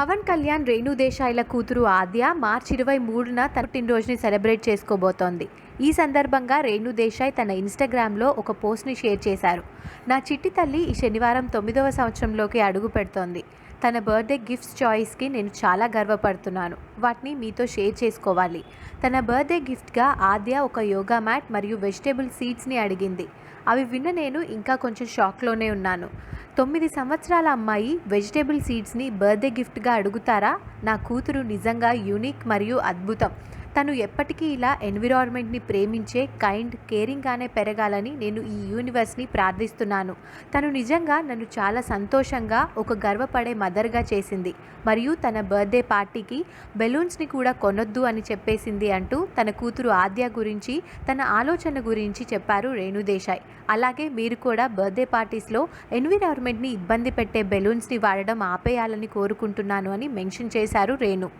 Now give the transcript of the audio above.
పవన్ కళ్యాణ్ రేణు దేశాయ్ల కూతురు ఆద్య మార్చి ఇరవై మూడున తన పుట్టినరోజుని సెలబ్రేట్ చేసుకోబోతోంది. ఈ సందర్భంగా రేణు దేశాయ్ తన ఇన్స్టాగ్రామ్లో ఒక పోస్ట్ని షేర్ చేశారు. నా చిట్టి తల్లి ఈ శనివారం తొమ్మిదవ సంవత్సరంలోకి అడుగు పెడుతోంది. తన బర్త్డే గిఫ్ట్స్ చాయిస్కి నేను చాలా గర్వపడుతున్నాను. వాటిని మీతో షేర్ చేసుకోవాలి. తన బర్త్డే గిఫ్ట్గా ఆద్య ఒక యోగా మ్యాట్ మరియు వెజిటేబుల్ సీడ్స్ని అడిగింది. అవి విన్న నేను ఇంకా కొంచెం షాక్లోనే ఉన్నాను. తొమ్మిది సంవత్సరాల అమ్మాయి వెజిటేబుల్ సీడ్స్ని బర్త్డే గిఫ్ట్గా అడుగుతారా? నా కూతురు నిజంగా యూనిక్ మరియు అద్భుతం. తను ఎప్పటికీ ఇలా ఎన్విరాన్మెంట్ని ప్రేమించే కైండ్ కేరింగ్గానే పెరగాలని నేను ఈ యూనివర్స్ని ప్రార్థిస్తున్నాను. తను నిజంగా నన్ను చాలా సంతోషంగా ఒక గర్వపడే మదర్గా చేసింది. మరియు తన బర్త్డే పార్టీకి బెలూన్స్ని కూడా కొనొద్దు అని చెప్పేసింది అంటూ తన కూతురు ఆద్య గురించి తన ఆలోచన గురించి చెప్పారు రేణుదేశాయ్ అలాగే మీరు కూడా బర్త్డే పార్టీస్లో ఎన్విరాన్మెంట్ని ఇబ్బంది పెట్టే బెలూన్స్ని వాడడం ఆపేయాలని కోరుకుంటున్నాను అని మెన్షన్ చేశారు రేణు.